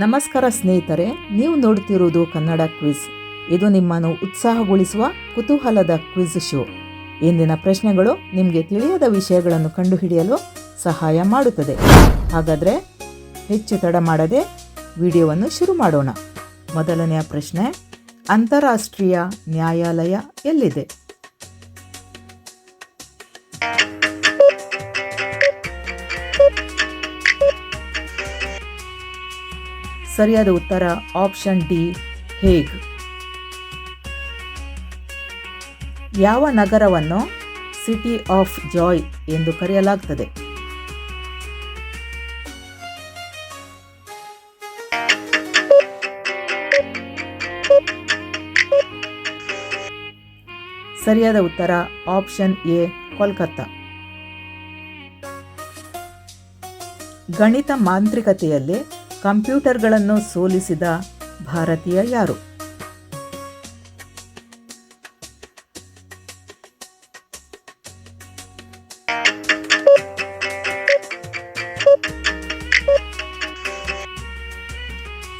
ನಮಸ್ಕಾರ ಸ್ನೇಹಿತರೆ, ನೀವು ನೋಡುತ್ತಿರುವುದು ಕನ್ನಡ ಕ್ವಿಜ್. ಇದು ನಿಮ್ಮನ್ನು ಉತ್ಸಾಹಗೊಳಿಸುವ ಕುತೂಹಲದ ಕ್ವಿಜ್ ಶೋ. ಇಂದಿನ ಪ್ರಶ್ನೆಗಳು ನಿಮಗೆ ತಿಳಿಯದ ವಿಷಯಗಳನ್ನು ಕಂಡುಹಿಡಿಯಲು ಸಹಾಯ ಮಾಡುತ್ತದೆ. ಹಾಗಾದರೆ ಹೆಚ್ಚು ತಡ ಮಾಡದೆ ವಿಡಿಯೋವನ್ನು ಶುರು ಮಾಡೋಣ. ಮೊದಲನೆಯ ಪ್ರಶ್ನೆ, ಅಂತಾರಾಷ್ಟ್ರೀಯ ನ್ಯಾಯಾಲಯ ಎಲ್ಲಿದೆ? ಸರಿಯಾದ ಉತ್ತರ ಆಪ್ಷನ್ ಡಿ, ಹೇಗ್? ಯಾವ ನಗರವನ್ನು ಸಿಟಿ ಆಫ್ ಜಾಯ್ ಎಂದು ಕರೆಯಲಾಗುತ್ತದೆ ಸರಿಯಾದ ಉತ್ತರ ಆಪ್ಷನ್ ಎ, ಕೋಲ್ಕತ್ತಾ. ಗಣಿತ ಮಾಂತ್ರಿಕತೆಯಲ್ಲಿ ಕಂಪ್ಯೂಟರ್ಗಳನ್ನು ಸೋಲಿಸಿದ ಭಾರತೀಯ ಯಾರು?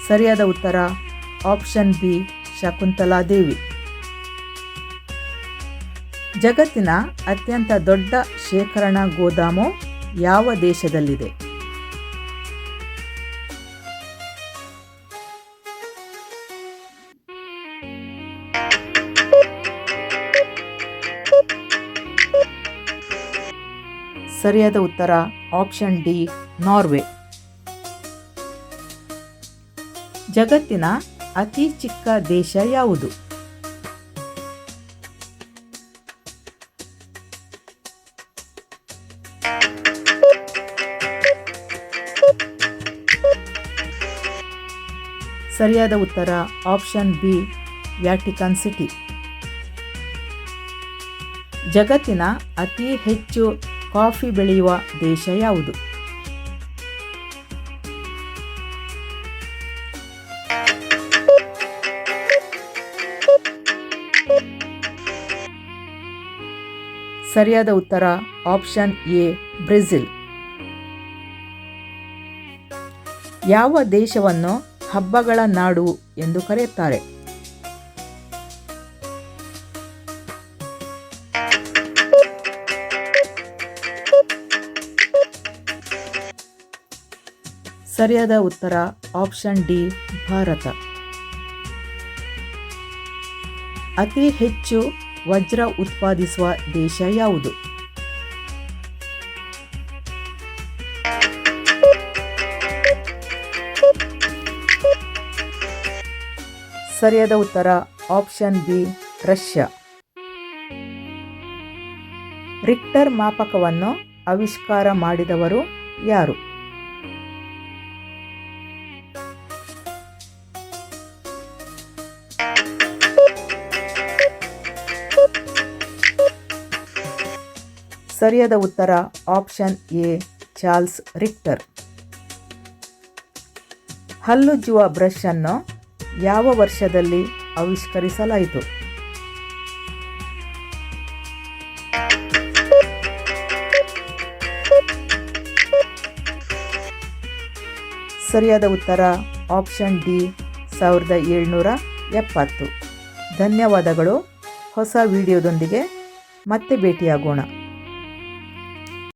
ಸರಿಯಾದ ಉತ್ತರ, ಆಪ್ಷನ್ ಬಿ, ಶಕುಂತಲಾ ದೇವಿ. ಜಗತ್ತಿನ ಅತ್ಯಂತ ದೊಡ್ಡ ಶೇಖರಣಾ ಗೋದಾಮು ಯಾವ ದೇಶದಲ್ಲಿದೆ? ಸರಿಯಾದ ಉತ್ತರ ಆಪ್ಷನ್ ಡಿ, ನಾರ್ವೆ. ಜಗತ್ತಿನ ಅತಿ ಚಿಕ್ಕ ದೇಶ ಯಾವುದು? ಸರಿಯಾದ ಉತ್ತರ ಆಪ್ಷನ್ ಬಿ, ವ್ಯಾಟಿಕನ್ ಸಿಟಿ. ಜಗತ್ತಿನ ಅತಿ ಹೆಚ್ಚು ಕಾಫಿ ಬೆಳೆಯುವ ದೇಶ ಯಾವುದು? ಸರಿಯಾದ ಉತ್ತರ ಆಪ್ಷನ್ ಎ, ಬ್ರೆಜಿಲ್. ಯಾವ ದೇಶವನ್ನು ಹಬ್ಬಗಳ ನಾಡು ಎಂದು ಕರೆಯುತ್ತಾರೆ? ಸರಿಯಾದ ಉತ್ತರ ಆಪ್ಷನ್ ಡಿ, ಭಾರತ. ಅತಿ ಹೆಚ್ಚು ವಜ್ರ ಉತ್ಪಾದಿಸುವ ದೇಶ ಯಾವುದು? ಸರಿಯಾದ ಉತ್ತರ ಆಪ್ಷನ್ ಬಿ, ರಷ್ಯಾ. ರಿಕ್ಟರ್ ಮಾಪಕವನ್ನು ಆವಿಷ್ಕಾರ ಮಾಡಿದವರು ಯಾರು? ಸರಿಯಾದ ಉತ್ತರ ಆಪ್ಷನ್ ಎ, ಚಾರ್ಲ್ಸ್ ರಿಕ್ಟರ್. ಹಲ್ಲುಜ್ಜುವ ಬ್ರಷ್ ಅನ್ನು ಯಾವ ವರ್ಷದಲ್ಲಿ ಆವಿಷ್ಕರಿಸಲಾಯಿತು? ಸರಿಯಾದ ಉತ್ತರ ಆಪ್ಷನ್ ಡಿ, ಸಾವಿರದ ಏಳ್ನೂರ ಎಪ್ಪತ್ತು. ಧನ್ಯವಾದಗಳು. ಹೊಸ ವಿಡಿಯೋದೊಂದಿಗೆ ಮತ್ತೆ ಭೇಟಿಯಾಗೋಣ.